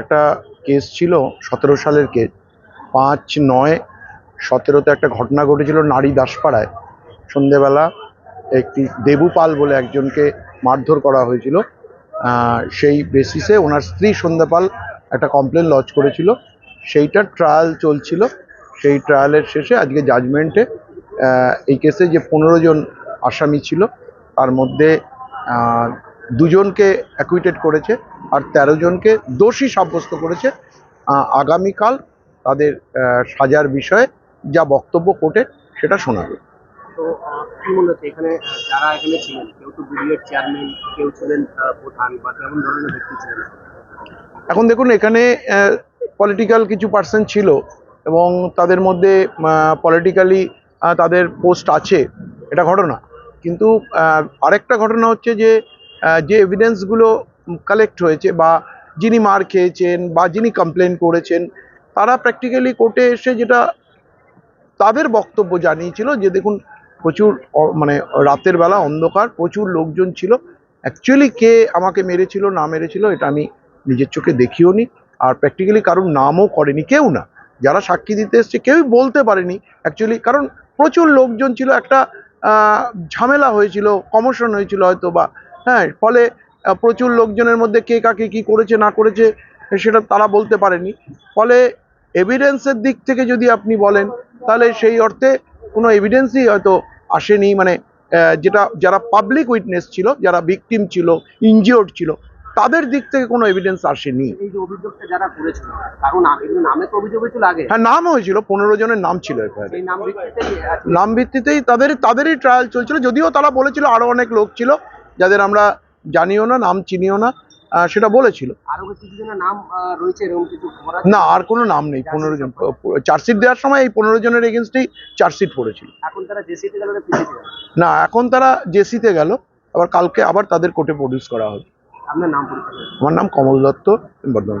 একটা কেস ছিল, সতেরো সালের কেস। পাঁচ নয় সতেরোতে একটা ঘটনা ঘটেছিল নারী দাসপাড়ায়। সন্ধেবেলা একটি দেবু পাল বলে একজনকে মারধর করা হয়েছিল। সেই বেসিসে ওনার স্ত্রী সন্ধ্যাপাল একটা কমপ্লেন লজ করেছিল। সেইটার ট্রায়াল চলছিল। সেই ট্রায়ালের শেষে আজকে জাজমেন্টে এই কেসে যে পনেরো জন আসামি ছিল, তার মধ্যে দুজনকে অ্যাকুইটেড করেছে আর তেরো জনকে দোষী সাব্যস্ত করেছে। আগামীকাল তাদের সাজার বিষয়ে যা বক্তব্য কোর্টে সেটা শোনাবে। তো কি মনে হচ্ছে? এখানে যারা এখানে ছিলেন কেউ তো বিডিএর চেয়ারম্যান কেউ ছিলেন প্রধান বা কেমন ধরনের ব্যক্তি ছিলেন? এখন দেখুন এখানে পলিটিক্যাল কিছু পার্সন ছিল এবং তাদের মধ্যে পলিটিক্যালি তাদের পোস্ট আছে। এটা ঘটনা। কিন্তু আরেকটা ঘটনা হচ্ছে যে যে এভিডেন্সগুলো কালেক্ট হয়েছে বা যিনি মার খেয়েছেন বা যিনি কমপ্লেন করেছেন, তারা প্র্যাকটিক্যালি কোর্টে এসে যেটা তাদের বক্তব্য জানিয়েছিল যে দেখুন, প্রচুর মানে রাতের বেলা অন্ধকার, প্রচুর লোকজন ছিল। অ্যাকচুয়ালি কে আমাকে মেরেছিল, না মেরেছিল, এটা আমি নিজের চোখে দেখিও নি। আর প্র্যাকটিক্যালি কারোর নামও করেনি, কেউ না। যারা সাক্ষী দিতে এসছে, কেউই বলতে পারেনি। অ্যাকচুয়ালি কারণ প্রচুর লোকজন ছিল, একটা ঝামেলা হয়েছিল কমোশন হয়েছিল হয়তো বা। হ্যাঁ ফলে প্রচুর লোকজনের মধ্যে কে কাকে কি করেছে না করেছে সেটা তারা বলতে পারেনি। ফলে এভিডেন্সের দিক থেকে যদি আপনি বলেন তাহলে সেই অর্থে কোনো এভিডেন্সই হয়তো আসেনি। মানে যেটা যারা পাবলিক উইটনেস ছিল যারা ভিকটিম ছিল ইনজিওর্ড ছিল তাদের দিক থেকে কোনো এভিডেন্স আসেনি। হ্যাঁ নাম হয়েছিল পনেরো জনের নাম ছিল নাম ভিত্তিতেই তাদের তাদেরই ট্রায়াল চলছিল যদিও তারা বলেছিল আরও অনেক লোক ছিল যাদের আমরা জানিও না নাম চিনিও না সেটা বলেছিল। না আর কোনো নাম নেই পনেরো জন। চার্জশিট দেওয়ার সময় এই পনেরো জনের এগেনস্টেই চার্জশিট পড়েছিল। এখন তারা জেসিতে গেল না এখন তারা জেসিতে গেল আবার কালকে আবার তাদের কোর্টে প্রডিউস করা হবে। আমার নাম কমল দত্ত বর্ধমান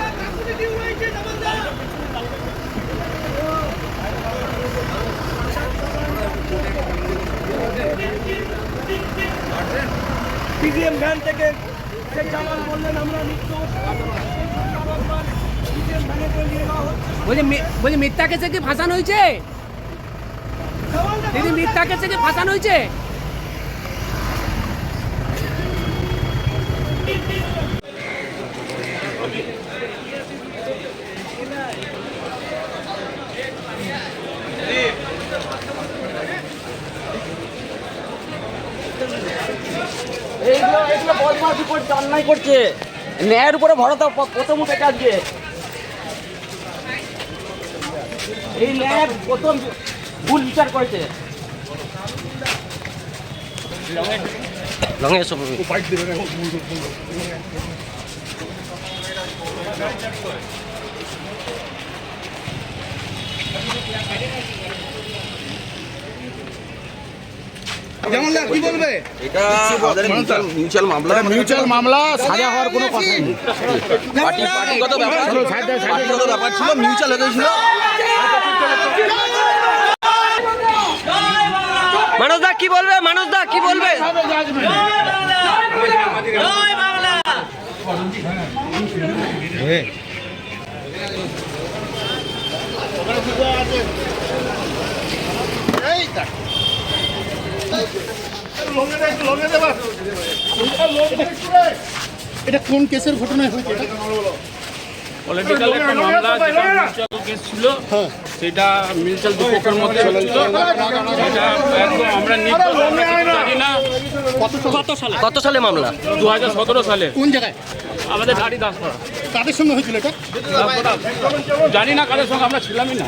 পিজিএম ভ্যান থেকে সে বললেন, আমরা মি- বলছি মিথ্যা কেসে কি ফাঁসানো হয়েছে? দিদি মিথ্যা কেসে কি ফাঁসানো হয়েছে? এইগুলো অন্যায় করছে। ন্যায়ের উপরে ভরসা প্রথম উঠেছে আজকে এই ন্যায় প্রথম ভুল বিচার করেছে। মিউচুয়াল মিউচুয়াল মামলা। মিউচুয়াল মামলা সাজা হওয়ার কোনো কথা নেই। পার্টি পার্টিগত ব্যাপার পার্টিগত ব্যাপার ছিল মিউচুয়াল হয়ে গেছিল মানুষ দা কি বলবে? মানুষ দা কি বলবে? এটা কোন কেসের ঘটনায় হয়েছে? পলিটিক্যাল একটা মামলা যেটা মিউচুয়াল কেস ছিল সেটা মিউচুয়াল দুপক্ষের মধ্যে হচ্ছিল সেটা একদম আমরা নির্দোষ আমরা কিছু জানি না। কত সালে? মামলা? দু হাজার সতেরো সালে। কোন জায়গায়? আমাদের গাড়ি দাসপাড়া। কাদের সঙ্গে হয়েছিল এটা? জানি না কাদের সঙ্গে আমরা ছিলামই না।